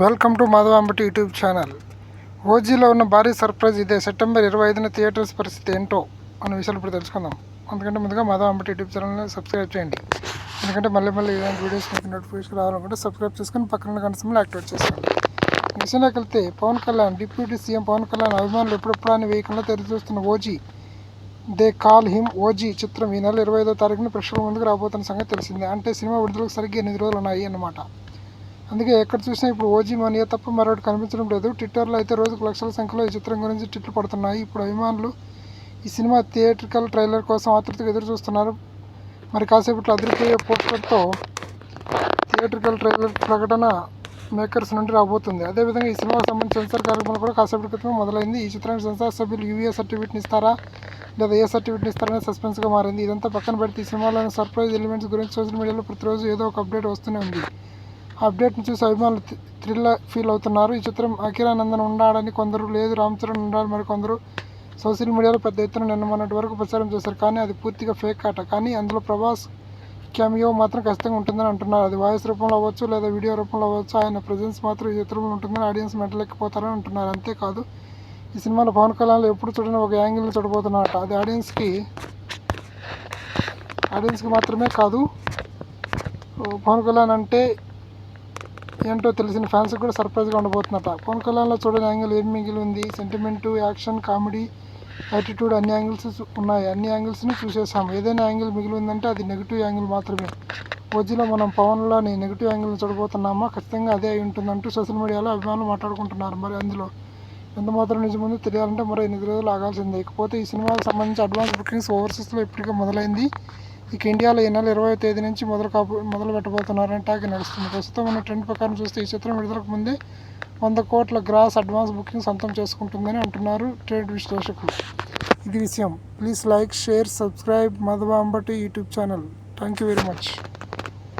Welcome to Madhavambati YouTube channel. ఓజీలో ఉన్న భారీ surprise ఇదే సెప్టెంబర్ ఇరవై ఐదున థియేటర్స్ పరిస్థితి ఏంటో అనే విషయాలు ఇప్పుడు తెలుసుకుందాం. అందుకంటే ముందుగా మాధవాంబటి యూట్యూబ్ ఛానల్ని సబ్స్క్రైబ్ చేయండి. ఎందుకంటే మళ్ళీ మళ్ళీ ఇలాంటి వీడియోస్ మీకు నోటిఫికేషన్ రావాలనుకుంటే సబ్స్క్రైబ్ చేసుకుని పక్కన కనసంలో యాక్టివేట్ చేసుకోండి. విషయంలోకి వెళ్తే పవన్ కళ్యాణ్ డిప్యూటీ సీఎం పవన్ కళ్యాణ్ అభిమానులు ఎప్పుడెప్పుడు అని వెహికల్లో తెరిచి చూస్తున్న OG they call him OG చిత్రం ఈ నెల ఇరవై ఐదో తారీఖున ప్రేక్షకుల ముందుకు రాబోతున్న సంగతి తెలిసిందే. అంటే సినిమా విడుదలకు సరిగ్గా ఎనిమిది రోజులు ఉన్నాయి అన్నమాట. అందుకే ఎక్కడ చూసినా ఇప్పుడు ఓజీ మనీయే తప్ప మరొకటి కనిపించడం లేదు. ట్విట్టర్లో అయితే రోజుకు లక్షల సంఖ్యలో ఈ చిత్రం గురించి ట్విట్లు పడుతున్నాయి. ఇప్పుడు అభిమానులు ఈ సినిమా థియేట్రికల్ ట్రైలర్ కోసం ఆతృతగా ఎదురు చూస్తున్నారు. మరి కాసేపట్లో అదిరిపోయే పోస్టర్తో థియేట్రికల్ ట్రైలర్ ప్రకటన మేకర్స్ నుండి రాబోతుంది. అదేవిధంగా ఈ సినిమాకు సంబంధించిన సెన్సార్ కార్యక్రమాలు కూడా కాసేపటి క్రితమే మొదలైంది. ఈ చిత్రానికి సెన్సార్ సభ్యులు యూఏ సర్టిఫికేట్ని ఇస్తారా? లేదా ఏ సర్టిఫికేట్ని ఇస్తారనే సస్పెన్స్గా మారింది. ఇదంతా పక్కన పెడితే ఈ సినిమాలోని సర్ప్రైజ్ ఎలిమెంట్స్ గురించి సోషల్ మీడియాలో ప్రతిరోజు ఏదో ఒక అప్డేట్ వస్తూనే ఉంది. అప్డేట్ని చూసి అభిమానులు థ్రిల్ ఫీల్ అవుతున్నారు. ఈ చిత్రం అఖిరానందన్ ఉండాలని కొందరు లేదు రామ్ చరణ్ ఉండాలి మరి కొందరు సోషల్ మీడియాలో పెద్ద ఎత్తున నిన్న మొన్నటి వరకు ప్రచారం చేశారు. కానీ అది పూర్తిగా ఫేక్ ఆట. కానీ అందులో ప్రభాస్ క్యామియో మాత్రం ఖచ్చితంగా ఉంటుందని అంటున్నారు. అది వాయిస్ రూపంలో అవ్వచ్చు లేదా వీడియో రూపంలో అవ్వచ్చు ఆయన ప్రజెన్స్ మాత్రం ఈ చిత్రంలో ఉంటుందని ఆడియన్స్ మెట్టలేకపోతారని అంటున్నారు. అంతేకాదు ఈ సినిమాలో పవన్ కళ్యాణ్ ఎప్పుడు చూడని ఒక యాంగిల్ని చూడబోతున్నారట. అది ఆడియన్స్కి ఆడియన్స్కి మాత్రమే కాదు పవన్ కళ్యాణ్ అంటే ఏంటో తెలిసిన ఫ్యాన్స్ కూడా సర్ప్రైజ్గా ఉండబోతున్నట పవన్ కళ్యాణ్లో చూడని యాంగిల్ ఏం మిగిలి ఉంది? సెంటిమెంటు యాక్షన్ కామెడీ యాటిట్యూడ్ అన్ని యాంగిల్స్ ఉన్నాయి. అన్ని యాంగిల్స్ని చూసేసాము ఏదైనా యాంగిల్ మిగిలి ఉందంటే అది నెగిటివ్ యాంగిల్ మాత్రమే. ఓజీలో మనం పవన్లోని నెగిటివ్ యాంగిల్ని చూడబోతున్నామా? ఖచ్చితంగా అదే అయి ఉంటుందంటూ సోషల్ మీడియాలో అభిమానులు మాట్లాడుకుంటున్నారు. మరి అందులో ఎంత మాత్రం నిజముందో తెలియాలంటే మరో ఎనిమిది రోజులు ఆగాల్సిందే. ఇకపోతే ఈ సినిమాకి సంబంధించి అడ్వాన్స్ బుకింగ్స్ ఓవర్సీస్లో ఇప్పటికే మొదలైంది. ఇక ఇండియాలో ఈ నెల ఇరవై తేదీ నుంచి మొదలు కాపు మొదలు పెట్టబోతున్నారని టాక్ నడుస్తుంది. ప్రస్తుతం ఉన్న ట్రెండ్ ప్రకారం చూస్తే ఈ చిత్రం విడుదలకు ముందే వంద కోట్ల గ్రాస్ అడ్వాన్స్ బుకింగ్ సొంతం చేసుకుంటుందని అంటున్నారు ట్రేడ్ విశ్లేషకులు. ఇది విషయం. Please like share subscribe Madhubambati YouTube channel. Thank you very much.